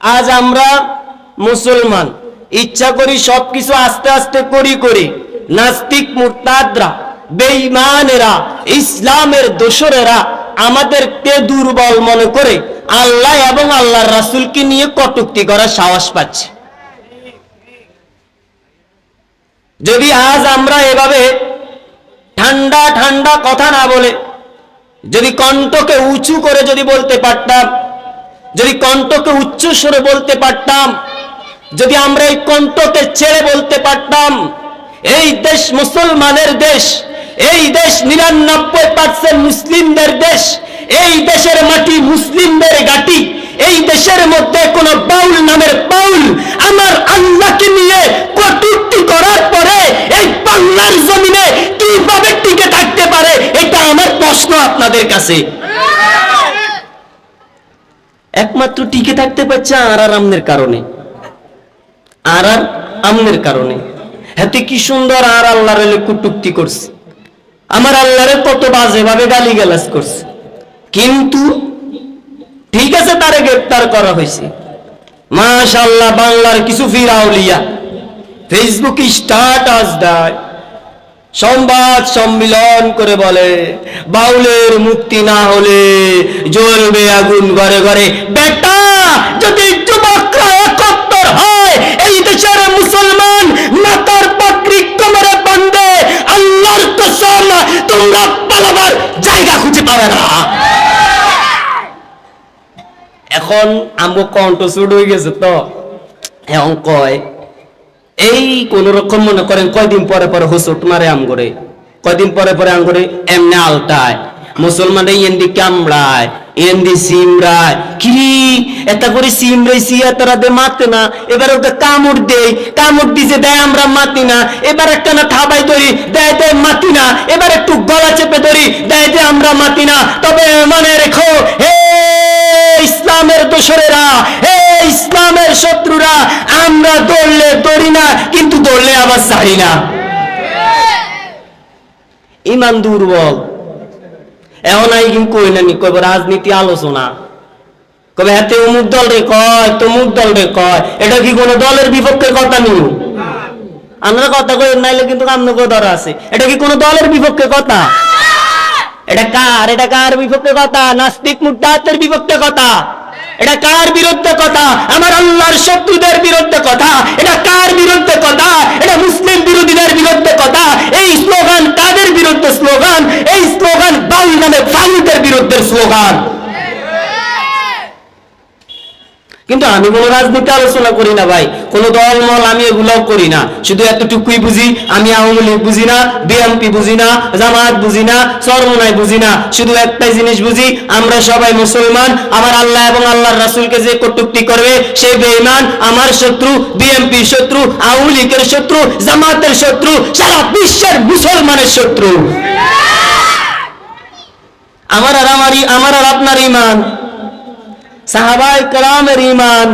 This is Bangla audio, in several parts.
আজ আমরা মুসলমান। ইচ্ছা করি সবকিছু আস্তে আস্তে করি করি। নাস্তিক মুরতাদরা, বেঈমানেরা, ইসলামের দোসরেরা আমাদেরকে দুর্বল মনে করে আল্লাহ এবং আল্লাহর রাসূলকে নিয়ে কটুক্তি করার সাহস পাচ্ছে। যদি আজ আমরা এভাবে ঠান্ডা ঠান্ডা কথা না বলে, যদি কণ্ঠকে উঁচু করে যদি বলতে পারতাম যদি কণ্ঠকে উচ্চ স্বরে বলতে পারতাম, যদি আমরা এই কণ্ঠকে ছেড়ে বলতে পারতাম, এই দেশ মুসলমানের দেশ, এই দেশ নিরানব্বই পার্সেন্ট মুসলিমদের দেশ, এই দেশের মাটি মুসলিমদের গাটি এই দেশের মধ্যে কোন বাউল নামের বাউল আমার আল্লাহকে নিয়ে কটূক্তি করার পরে এই বাংলার জমিনে কীভাবে টিকে থাকতে পারে, এটা আমার প্রশ্ন আপনাদের কাছে। একমাত্র টিকে থাকতে পারছে আর আর আমনের কারণে। আর আর আমনের কারণে। হাতে কি সুন্দর আর আল্লাহর কুটুক্তি করছে। আমার আল্লাহরে কত বাজে ভাবে গালি গালাজ করছে। কিন্তু ঠিক আছে তারে গ্রেপ্তার করা হয়েছে। মাশাল্লাহ বাংলার কিছু ফিরাউলিয়া। ফেসবুক স্টার্টাস দেয়। সংবাদ সম্মিলন করে বলে, বাউলের মুক্তি না হলে জ্বলবে আগুন ঘরে ঘরে। বেটা, যদি যুবকরা একত্তর হয়, এই দেশের মুসলমান মাতার পাকড়ি কোমরে বান্ধে আল্লাহর কসম, তোমরা পালাবার জায়গা খুঁজে পাবে না। এখন আমগো কণ্ঠ চুট হয়ে গেছে তো। এখন কয় এই কোন রকম মনে করেন, কয়দিন পরে পরে হুসুট মারে আম করে কয়দিন পরে পরে আম করে এমনি আলটায় মুসলমানরা এন্দি কামড়ায় সিমরায় কি করে সিমরাই সিয়া তারা দে মাতে না, এবার ওকে কামড় দেই, কামড় দিছে, দেয় আমরা মাতি না, এবার একটা না থাবাই ধরি, দেয় দেয় মাতি না, এবার একটু গলা চেপে ধরি, দেয় দেয় আমরা মাতি না, তবে মনে রেখো, হে ইসলামের দোসরেরা হে ইসলামের শত্রুরা, আমরা দৌড়লে দৌড়ি না, কিন্তু দৌড়লে আবার ছাড়ি না। ইমান দুর্বল। এখন আই কিন্তু কই না নি কইব রাজনীতি আলোচনা। কবে হাতে অমুক দল রে কয়, তমুক দল রে কয়, এটা কি কোনো দলের বিপক্ষে কথা নিউ আমরা কথা কই নাইলে কিন্তু আপনাকে ধরা আছে। এটা কি কোনো দলের বিপক্ষে কথা? এটা কার? এটা কার বিপক্ষে কথা? নাস্তিক মুদ্দাতের বিপক্ষে কথা? এটা কার বিরুদ্ধে কথা? আমার আল্লাহর শত্রুদের বিরুদ্ধে কথা? এটা কার বিরুদ্ধে কথা? এটা মুসলিম বিরোধীদের বিরুদ্ধে কথা? এই স্লোগান কাদের বিরুদ্ধে স্লোগান? এই স্লোগান বাউল নামে ফাইলদের বিরুদ্ধে স্লোগান। কিন্তু আমি কোনো রাজনীতি আলোচনা করি না ভাই। কোনো দল, মল আমি এগুলোও করি না। শুধু এতটুকুই বুঝি, আমি আওয়ামী লীগ বুঝি না, বিএনপি বুঝি না জামাত বুঝি না সরমনাই বুঝি না। শুধু একটাই জিনিস বুঝি, আমরা সবাই মুসলমান, আমার আল্লাহ এবং আল্লাহর রাসূলকে যে কটূক্তি করবে, সে বেঈমান, আমার শত্রু বিএনপির শত্রু, আওয়ামী লীগের শত্রু, জামাতের শত্রু, সারা বিশ্বের মুসলমানের শত্রু। আমার আর আমারই আমার আর আপনার ইমান। সাহাবাই কালামের ইমান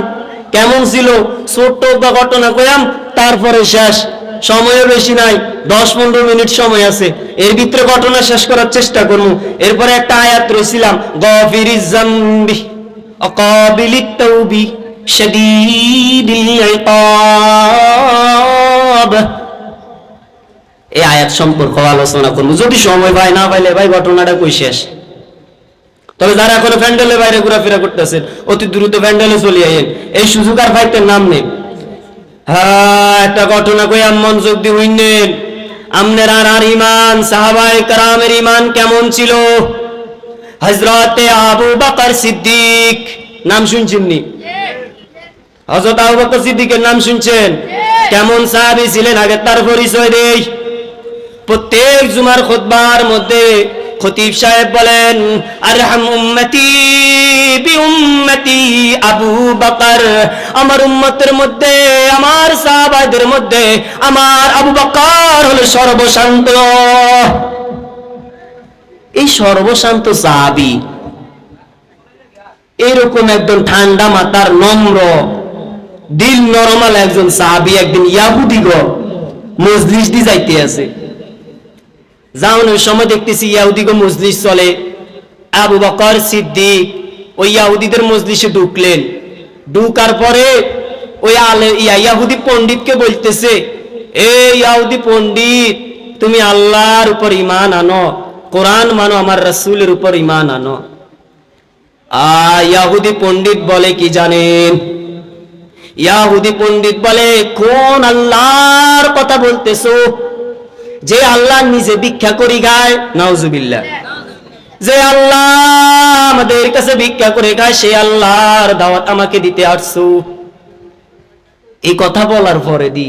কেমন ছিল? ছোট্ট ঘটনা কইলাম তারপরে শেষ। সময় বেশি নাই, দশ পনেরো মিনিট সময় আছে। এর ভিতরে ঘটনা শেষ করার চেষ্টা করব এরপরে একটা আয়াত রয়েছিলাম গফির জাম্বি তৌবি এই আয়াত সম্পর্কে আলোচনা করব যদি সময় পাই, না পাইলে ভাই, ঘটনাটা কই শেষ? তবে যারা এখনও প্যান্ডেলের বাইরে ঘোরাফেরা করতেছেন, অতি দ্রুত প্যান্ডেলে চলে আইন এই সুযোগ আর ফাইতের নাম নেই। হ্যাঁ একটা ঘটনা কই আম মনোযোগ দিয়ে হইনেন আমনের আর আর ইমান সাহাবায়ে কারামের ইমান কেমন ছিল? হযরতে আবু বকর সিদ্দিক, নাম শুনছেন নি? হযরত আবু বকর সিদ্দিকের নাম শুনছেন? কেমন সাহাবী ছিলেন? আগে তার পরিচয় দেই। প্রত্যেক জুমার খুতবার মধ্যে খতিব সাহেব বলেন, আরহাম উম্মতি বি উম্মতি আবু বকর। আমার উম্মতের মধ্যে, আমার সাহাবাদের মধ্যে আমার আবু বকর হলো সর্বশান্ত। এই সর্বশান্ত সাহাবী এরকম একজন ঠান্ডা মাথার নম্র, দিল নরমাল একজন সাহাবী, একদিন ইয়াহুদিগ মজলিস দি যাইতে আছে। যাওয়ানোর সময় দেখতেছি ইয়াহুদিগো মজলিস চলে। আবু বকর, সিদ্দিক, ওই ইয়াহুদিদের মজলিসে ঢুকলেন। ঢুকার পরে ওই আলে ইয়া- ইয়াহুদি পণ্ডিতকে বলতেছে, এ ইয়াহুদি পণ্ডিত, তুমি আল্লাহর উপর ইমান আনো, কোরআন মানো, আমার রসুলের উপর ইমান আনো। ইয়াহুদি পণ্ডিত বলে কি জানেন? ইয়াহুদি পণ্ডিত বলে, কোন আল্লাহর কথা বলতেছো? যে আল্লাহ নিজে ভিক্ষা করি গায় নাউজুবিল্লাহ। যে আল্লাহ আমাদের কাছে ভিক্ষা করে খায়, সে আল্লাহর দাওয়াত আমাকে দিতে আসছো। এই কথা বলার পরে দি।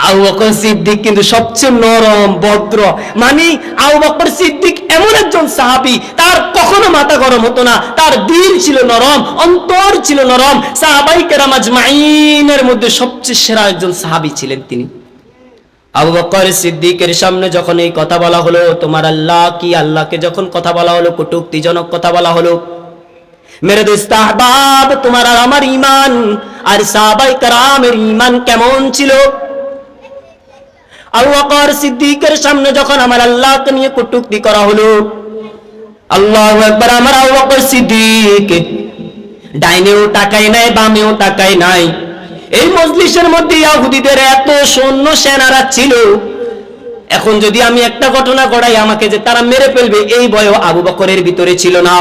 আবু বকর সিদ্দিক কিন্তু সবচেয়ে নরম, ভদ্র। মানে আবু বকর সিদ্দিক এমন একজন সাহাবি, তার কখনো মাথা গরম হতো না, তার দিল ছিল নরম, অন্তর ছিল নরম। সাহাবাই কেরাম আজমাইনের মধ্যে সবচেয়ে সেরা একজন সাহাবি ছিলেন তিনি। আবু বকর সিদ্দিকের সামনে যখন এই কথা বলা হলো, তোমার আল্লাহ কি আল্লাহকে যখন কথা বলা হলো, কটুক্তিজনক কথা বলা হলো? মেরে দোস্ত, আহবাব, তোমার আর আমার ইমান, আর সাহাবাই কারামের ইমান কেমন ছিল? আবু বকর সিদ্দিকের সামনে যখন আমার আল্লাহকে নিয়ে কটুক্তি করা হলো, আল্লাহ একবার আমার আবু বকর সিদ্দিক ডাইনেও টাকাই নাই, বামেও টাকাই নাই। এই মজলিসের মধ্যে ইয়াহুদিদের এত সৈন্য সেনারা ছিল। এখন যদি আমি একটা ঘটনা ঘটাই আমাকে যে তারা মেরে ফেলবে, এই ভয় আবু বকরের ভিতরে ছিল না।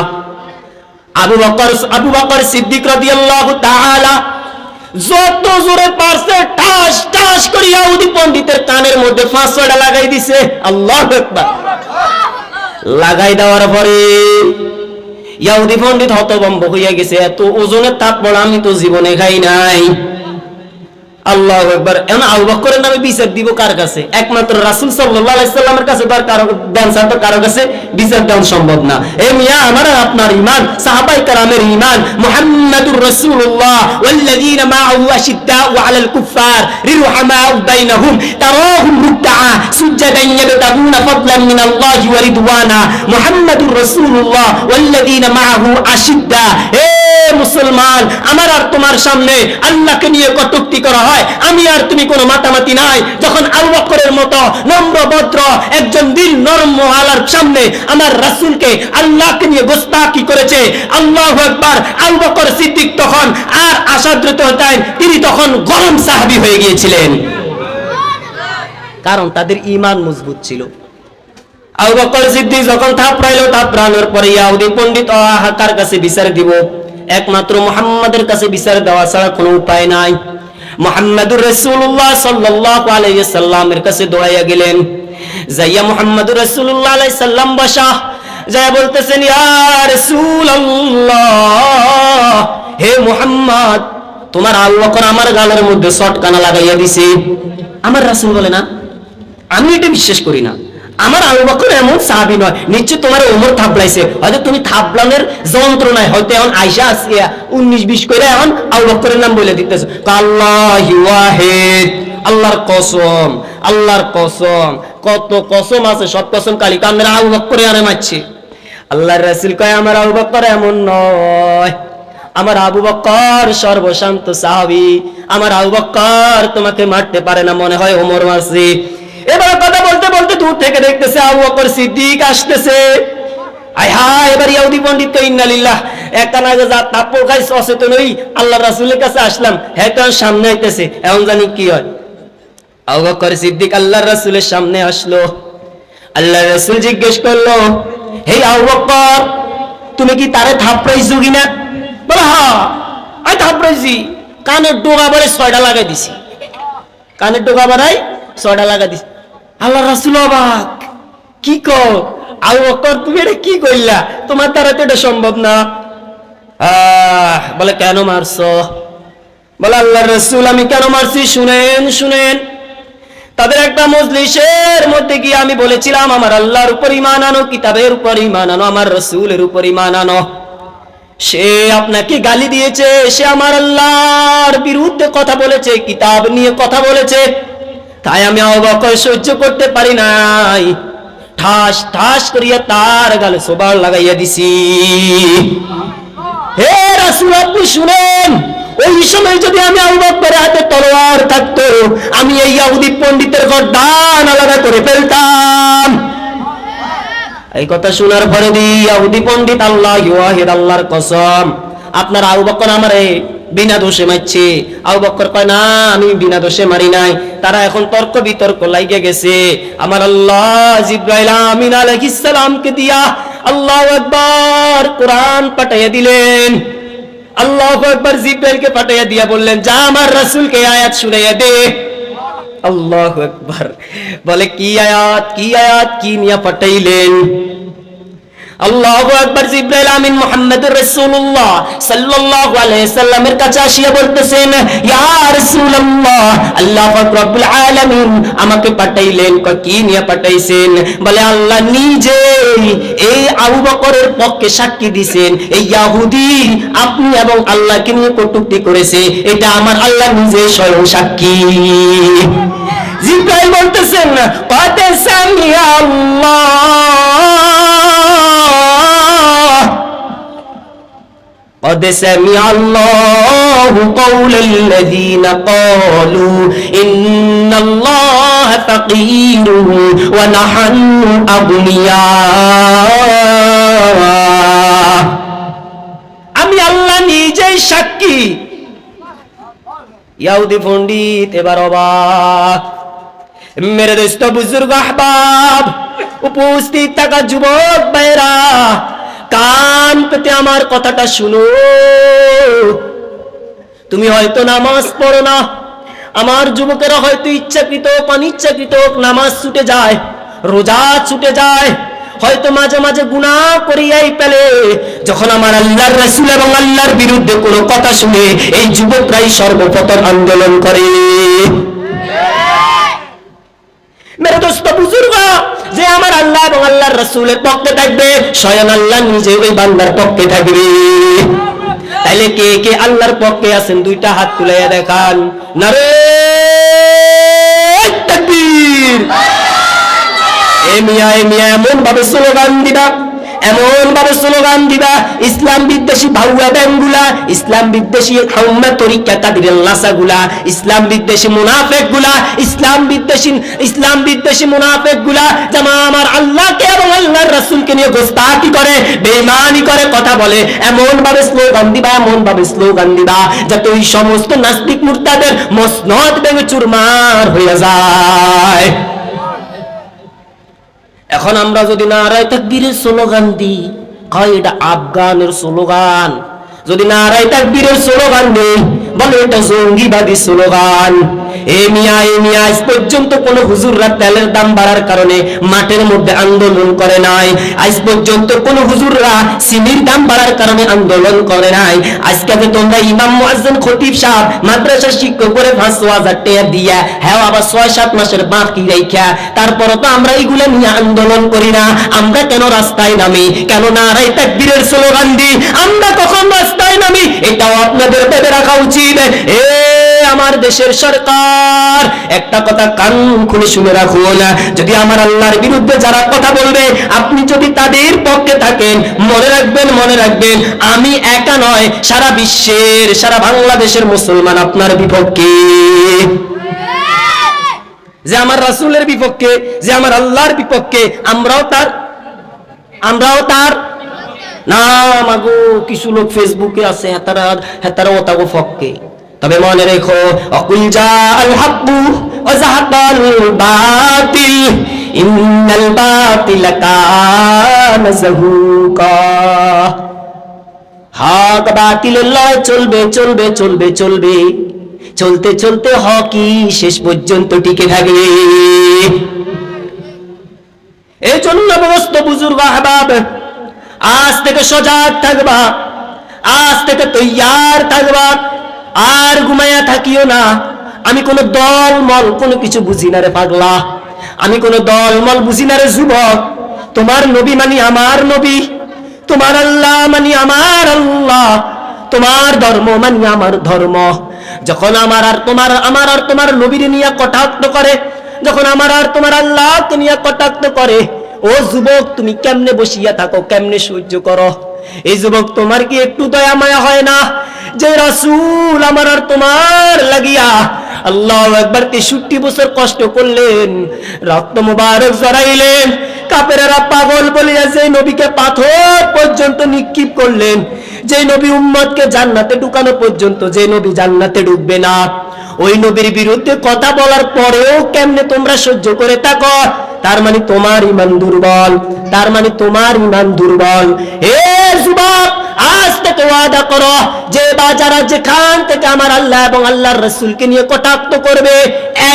আবু বকর আবু বকর সিদ্দিক রাদিয়াল্লাহু তাআলা যত জোরে পারছে ঠাস ঠাস করে ইহুদি পণ্ডিতের কানের মধ্যে ফাঁসড়া লাগাই দিছে। আল্লাহু আকবার। লাগাই দেওয়ার পরে ইহুদি পণ্ডিত হতভম্ব হইয়া গেছে। এত ওজনের তাপ আমি তো জীবনে খাই নাই। আল্লাহ একবার এখন আবু বকরের নামে বিচার দিব কার কাছে? একমাত্র রাসূল সাল্লাল্লাহু আলাইহি সাল্লামের কাছে তো আর কারও দেন তো কারও কাছে বিচার দেওয়া সম্ভব না। এ মিয়া, আমার আপনার ঈমান সাহাবায়ে কেরামের ঈমান, মুহাম্মাদুর রাসূলুল্লাহ, ওয়াল্লাযীনা মাআহু আশিদ্দাউ আলাল কুফফার, রিরহামাউ বাইনাহুম, তারাহুম রুকআ সুজদান ইয়াবতাগুনা ফাদলান মিনাল্লাহি ওয়া রিদওয়ানা। মুহাম্মাদুর রাসূলুল্লাহ, ওয়াল্লাযীনা মাআহু আশিদ্দা। হে মুসলমান, আমার আর তোমার সামনে আল্লাহকে নিয়ে কটূক্তি করা হয়। আমি আর তুমি কোনো মাতামাতি নাই। যখন আবু বকরের মতো নম্র, ভদ্র একজন দিল নরম আলার সামনে আমার রাসূলকে আল্লাহকে নিয়ে গোস্তাকি করেছে, আল্লাহু আকবার, আবু বকর সিদ্দিক তখন আর আশাদ্রত হতেন, তিনি তখন গরম সাহাবী হয়ে গিয়েছিলেন। কারণ তাদের ইমান মজবুত ছিল। আবু বকর সিদ্দিক যখন থাপ রাইল থাপড়াইলো, থাপড়ানোর পরে ইয়াহুদি পণ্ডিত আহা কার কাছে বিচার দিব। একমাত্র মুহাম্মাদের কাছে বিচার দেওয়া ছাড়া কোনো উপায় নাই। মুহাম্মাদুর রাসূলুল্লাহ সাল্লাল্লাহু আলাইহি সাল্লামের কাছে দৌড়াইয়া গেলেন। যাইয়া মুহাম্মাদুর রাসূলুল্লাহ আলাইহি সাল্লাম বসা। যাইয়া বলতেছেন হে মোহাম্মদ, তোমার আবু বকর আমার গালের মধ্যে শটকানা লাগাইয়া দিছে। আমার রাসুল বলে, না, আমি এটা বিশ্বাস করি না। আমার আবু বকর এমন সাহাবী নয়। নিশ্চয় তোমার ওমর থাপলাইছে হয়তো তুমি থাপলানের যন্ত্রণায় হয়তো এখন আইসা আসছে উনিশ বিশ করে এখন আবু বকরের নাম বলে দিতেছে। আল্লাহ ওয়াহিদ, আল্লাহর কসম আল্লাহর কসম, কত কসম আছে, সব কসম কালি। কান্দের আবু বকরে আনে মারছে। আল্লাহর রাসূল কয়, আমার আবু বকর এমন নয়। আমার আবু বক্কর সর্বশান্ত সাহাবি। আমার আবু বক্কর তোমাকে মারতে পারে না, মনে হয় ওমর মারছে। এবার কথা বলতে বলতে দূর থেকে দেখতেছে আবু বকর সিদ্দিক আসতেছে। আয় হায়, এবার ইয়াহুদি পণ্ডিত তো একটা না আল্লাহ কাছে আসলাম হ্যাঁ সামনে আইতেছে, এখন জানি কি হয়। আবু বকর সিদ্দিক আল্লাহর রাসূলের সামনে আসলো। আল্লাহর রাসূল জিজ্ঞেস করল হে আবু বকর, তুমি কি তারে থাপড়াইছো কিনা? বলে হ্যাঁ আমি থাপড়াইছি, কানের ডোগা বলে ছয়টা লাগাই দিছি। কানের ডোগা বাড়াই ছয়টা লাগাই দিছি। আল্লাহ রাসূল অবাক। কি কর আবু বকর, তুমি এটা কি কইলা? তোমার দ্বারা তো এটা সম্ভব না। আহ, বলে, কেন মারছো? বলে, আল্লাহ রসুল, আমি কেন মারছি? শুনেন শুনেন। তাদের একটা মজলিসের মধ্যে গিয়ে আমি বলেছিলাম, আমার আল্লাহর উপর ইমান কিতাবের উপর ইমান আমার রসুলের উপর ইমান সে আপনাকে গালি দিয়েছে, সে আমার আল্লাহর বিরুদ্ধে কথা বলেছে, কিতাব নিয়ে কথা বলেছে। তাই আমি অবকর সহ্য করতে পারি নাই। ঠাস ঠাস করিয়া তার গালে সোবার লাগাইয়া দিছি। হে রাসূল, আপনি শুনেন, ওই সময় যদি আমি আবু বকরের হাতে তলোয়ার থাকতো, আমি এই ইহুদি পণ্ডিতের গর্দান আলাদা করে ফেলতাম। এই কথা শোনার পরে দি ইহুদি পণ্ডিত আল্লাহ ওয়াহিদ আল্লাহর কসম, আপনার আবু আমারে বিনা দোষে মারছে। আবু বকর কয়, না, আমি বিনা দোষে মারি নাই। তারা এখন তর্ক বিতর্ক লাইগে গেছে। আমার আল্লাহ জিব্রাইল আমিন আলাইহিস সালামকে দিয়া আল্লাহু আকবার কোরআন পাঠাইয়া দিলেন। আল্লাহ একবার জিব্রাইলকে পাঠাইয়া দিয়া বললেন, যা আমার রাসূলকে আয়াত শুনাইয়া দে। আল্লাহ একবার বলে, কি আয়াত কি আয়াত, কি নিয়া পাঠাইলেন? আল্লাহু নিয়ে সাক্ষী এই আপনি এবং আল্লাহকে নিয়ে কটূক্তি করেছে। এটা আমার আল্লাহ নিজে স্বয়ং সাক্ষী। বলতেছেন আল্লাহ? قد سمع الله قول الذين قالوا إن الله فقير ونحن أغنياء আমি আল্লাহ নিজেই সাক্ষী ইয়াহুদি পণ্ডিত এবার অবাক মেরে দোস্ত বুজুর্গ আহবাব উপস্থিত থাকা যুবক ভাইরা কান পেতে আমার কথাটা শুনো। তুমি হয়তো নামাজ পড়ো না। আমার যুবকেরা হয়তো ইচ্ছাকৃত অনিচ্ছাকৃত নামাজ ছুটে যায় রোজা ছুটে যায়। হয়তো মাঝে মাঝে গুনাহ করিয়াই পেলে যখন আমার আল্লাহর রাসূল এবং আল্লাহর বিরুদ্ধে কোনো কথা শুনে এই যুবকরাই সর্বপ্রথম আন্দোলন করে। মেরে দোস্ত বুজুর্গ! যে আমার আল্লাহ এবং আল্লাহর রাসূলের পক্ষে থাকবে, স্বয়ং আল্লাহ নিজে ওই বান্দার পক্ষে থাকবে। তাইলে কে কে আল্লাহর পক্ষে আছেন দুইটা হাত তুলাইয়া দেখান। নারে তাকবীর। এ মিয়া এ মিয়া এমন ভাবে স্লোগান দিবা। এমন ভাবে স্লোগান দিবা, ইসলাম বিদ্বেষী ভাউয়া ব্যাংগুলা, ইসলাম বিদ্বেষী হাউম্মা তরিকা তাদের লাসাগুলা, ইসলাম বিদ্বেষী মুনাফেকগুলা ইসলাম বিদ্বেষী ইসলাম বিদ্বেষী মুনাফেকগুলা জামা আমার আল্লাহকে এবং আল্লাহর রাসূলকে নিয়ে গোস্তাকি করে, বেঈমানি করে, কথা বলে। এমন ভাবে স্লোগান দিবা, এমন ভাবে স্লোগান দিবা, যাতে ওই সমস্ত নাস্তিক মুরতাদের মসনদ ভেঙে চুরমার হয়ে যায়। এখন আমরা যদি নারায় তাকবীরের স্লোগান দিই, হয় এটা আফগানের স্লোগান। যদি নারায় তাকবীরের স্লোগান দেই বলে জঙ্গিবাদী স্লোগান। এ মিয়া এ মিয়া, আজ পর্যন্ত কোন হুজুররা তেলের দাম বাড়ার কারণে মাঠের মধ্যে আন্দোলন করে নাই। আজ পর্যন্ত কোন হুজুররা দাম বাড়ার কারণে আন্দোলন করে নাই। আজকে তোমরা ইমাম মুয়াজ্জিন খতিব সাহেব, মাদ্রাসার শিক্ষক করে পাঁচ হাজার টাকা দিয়া হ্যাঁ আবার ছয়, সাত মাসের বাকি রাইখা তারপরও তো আমরা এইগুলা নিয়ে আন্দোলন করি না। আমরা কেন রাস্তায় নামি? কেন নারাই তাকবীরের স্লোগান দিই? আমরা কখন রাস্তায় নামি? এটাও আপনাদের ভেবে রাখা উচিত। এ আমার দেশের সরকার, একটা কথা কান খুলে শুনে যদি আমার আল্লাহর বিরুদ্ধে যারা কথা বলবে, আপনি যদি তাদের পক্ষে থাকেন, মনে রাখবেন মনে রাখবেন, আমি একা নয়, সারা বিশ্বের, সারা বাংলাদেশের মুসলমান আপনার বিপক্ষে। যে আমার রাসূলের বিপক্ষে, যে আমার আল্লাহর বিপক্ষে, আমরাও তার আমরাও তার না, মাগো, কিছু লোক ফেসবুকে আছে হেতারা হেতারা ও তাগো ফককে। তবে মনে রেখো, অকুল যা আল জাহাকাল বাতিল, ইন্নাল বাতিল লয়, চলবে চলবে চলবে চলবে। চলতে চলতে হকি শেষ পর্যন্ত টিকে থাকবে এই জন্য সমস্ত বুজুর্গ আহবাব আজ থেকে সজাগ থাকবা। আজ থেকে তৈয়ার থাকবা। আর ঘুমাইয়া থাকিও না। আমি কোনো দল মল কোনো কিছু বুঝি না রে পাগলা। আমি কোনো দল মল বুঝি না রে যুবক। তোমার নবী মানি আমার নবী। তোমার আল্লাহ মানি আমার আল্লাহ। তোমার ধর্ম মানি আমার ধর্ম। যখন আমার আর তোমার, আমার আর তোমার নবীর নিয়ে কটাক্ত করে, যখন আমার আর তোমার আল্লাহকে নিয়ে কটাক্ত করে ও যুবক, তুমি কেমনে বসিয়া থাকো, কেমনে সহ্য করো? এই যুবক, তোমার কি একটু দয়া মায়া হয় না? যে রাসূল আমার আর তোমার লাগিয়া আল্লাহ একবার তেষট্টি বছর কষ্ট করলেন রক্ত মুবারক জড়াইলেন কাপেরা পাগল বলিয়া যে নবীকে পাথর পর্যন্ত নিক্ষেপ করলেন যে নবী উম্মতকে জান্নাতে ঢুকানো পর্যন্ত যে নবী জান্নাতে ঢুকবে না। ওই নবীর বিরুদ্ধে কথা বলার পরেও কেমনে তোমরা সহ্য করে থাকো? তার মানে তোমার ইমান দুর্বল, তার মানে তোমার ইমান দুর্বল। হে যুবক, আজ থেকে ওয়াদা করো যে বা যারা যেখান থেকে আমার আল্লাহ এবং আল্লাহর রসুলকে নিয়ে কটাক্ত করবে,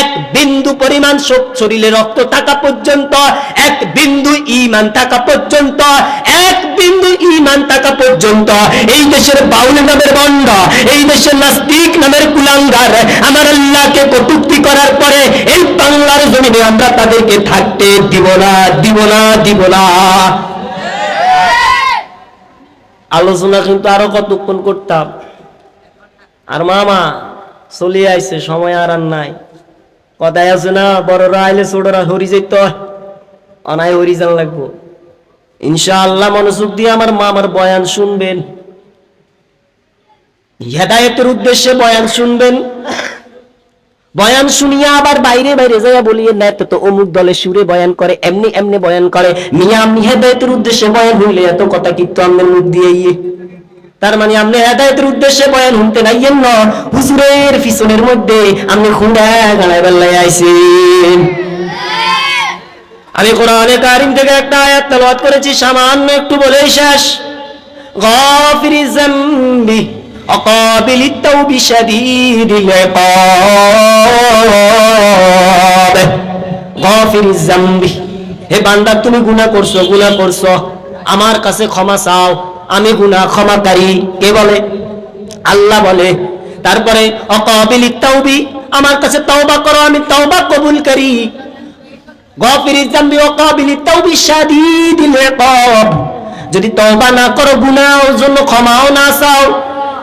এক বিন্দু পরিমাণ শরীরে রক্ত থাকা পর্যন্ত, এক বিন্দু ইমান থাকা পর্যন্ত, এক বিন্দু ইমান থাকা পর্যন্ত। এই দেশের বাউল নামের বন্ড এই দেশের নাস্তিক নামের কুলাঙ্গার, আমার আল্লাহকে কটুক্তি করার পরে এই বাংলার আমরা তাদেরকে থাকতে দিব না দিব না দিব না। আলোচনা কিন্তু আরও কতক্ষণ করতাম। আর মামা চলে আইছে, সময় আর আর নাই। কথায় আছে না, বড়রা আইলে ছোটরা হরি যেত অনায় হরি যান লাগবো। ইনশাআল্লাহ মনোযোগ দিয়ে আমার মামার বয়ান শুনবেন। হেদায়েতের উদ্দেশ্যে বয়ান শুনবেন। বয়ান শুনিয়া আবার বাইরে বাইরে যাইয়া বলিয়ে না তো অমুক দলে সুরে বয়ান করে, এমনি এমনি বয়ান করে। মিয়া আপনি হেদায়েতের উদ্দেশ্যে বয়ান হইলে এত কথা কিন্তু আমাদের মুখ দিয়ে তার মানে আপনি হেদায়েতের উদ্দেশ্যে বয়ান শুনতে নাইয়েন না। হুজুরের পিছনের মধ্যে আপনি খুঁড়া গালায় বেল্লাই আইছেন। আমি কোরআনে কারিম থেকে একটা আয়াত তেলাওয়াত করেছি, সামান্য একটু বলেই শেষ। গাফিরি যামবি অকাবিল التوب شديد العقاب গাফির যামবি হে বান্দা তুমি গুনাহ করছো গুনাহ করছো আমার কাছে ক্ষমা চাও আমি গুনাহ ক্ষমাকারী কে বলে আল্লাহ বলে তারপরে অকাবিল তাওবি আমার কাছে তওবা করো আমি তওবা কবুল করি গফিরির জাম্বি ও কাবিলি তাওবি শাদীদিল ইকাব যদি তওবা না করো গুনাহের জন্য ক্ষমাও না চাও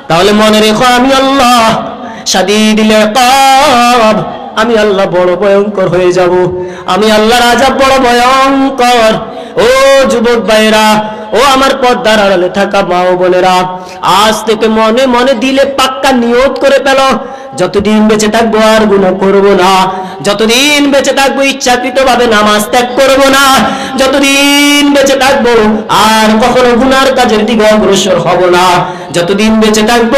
তাহলে মনে রেখো, আমি আল্লাহ। শাদীদিল ইকাব। আমি আল্লাহ বড় ভয়ঙ্কর হয়ে যাব। আমি আল্লাহ রাজা বড় ভয়ঙ্কর। ও যুবক ভাইরা ও আমার পর্দার আড়ালে থাকা মা ও বোনেরা, আজ থেকে মনে মনে দিলে পাক্কা নিয়ত করে পেল যতদিন বেঁচে থাকব আর গুনাহ করব না। যতদিন বেঁচে থাকব ইচ্ছাকৃত ভাবে নামাজ ত্যাগ করব না। যতদিন বেঁচে থাকব, আর কখনো গুনার কাজের দিকে অগ্রসর হব না। যতদিন বেঁচে থাকব,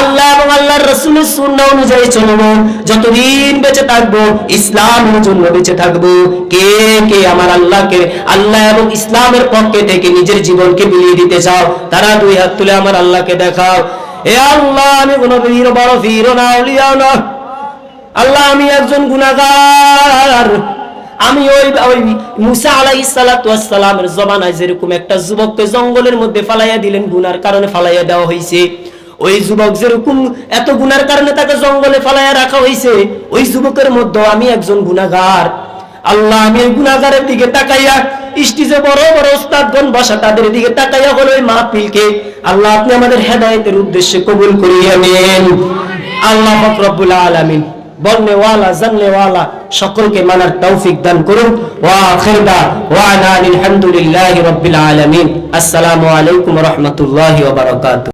আল্লাহ এবং আল্লাহর রসুলের সুন্নাহ অনুযায়ী চলবো। যতদিন বেঁচে থাকব, ইসলামের জন্য বেঁচে থাকব। কে কে আমার আল্লাহকে, আল্লাহ এবং ইসলামের পক্ষে থেকে নিজের জীবনকে বিলিয়ে দিতে চাও? তারা দুই হাত তুলে আমার আল্লাহকে দেখাও। এ আল্লাহ, আমি কোন বীর বড় বীর না না আল্লাহ, আমি একজন গুনাহগার আমি ওই ওই মুসা আলাইহিস সালাতু ওয়াস সালামের জমানায় যেরকম একটা যুবককে জঙ্গলের মধ্যে ফালাইয়া দিলেন, গুনার কারণে ফালাইয়া দেওয়া হয়েছে ওই যুবক যেরকম এত গুনার কারণে তাকে জঙ্গলে ফালাইয়া রাখা হয়েছে ওই যুবকের মধ্যে আমি একজন গুনাহগার আল্লাহ, আমি এই গুনাহগারের দিকে তাকাইয়া, স্টিজে বড় বড় ওস্তাদগণ বসা তাদের দিকে তাকাইয়া হলো ওই মাহফিলকে আল্লাহ আপনি আমাদের হেদায়েতের উদ্দেশ্যে কবুল করিয়ে নেন। আল্লাহ পাক রব্বুল আলামিন বলনে ওয়ালা জাননে ওয়ালা সকলকে মানার তৌফিক দান করুন ওয়া আখিরদা ওয়া আনা আলহামদুলিল্লাহি রাব্বিল আলামিন আসসালামু আলাইকুম ওয়া রাহমাতুল্লাহি ওয়া বারাকাতুহু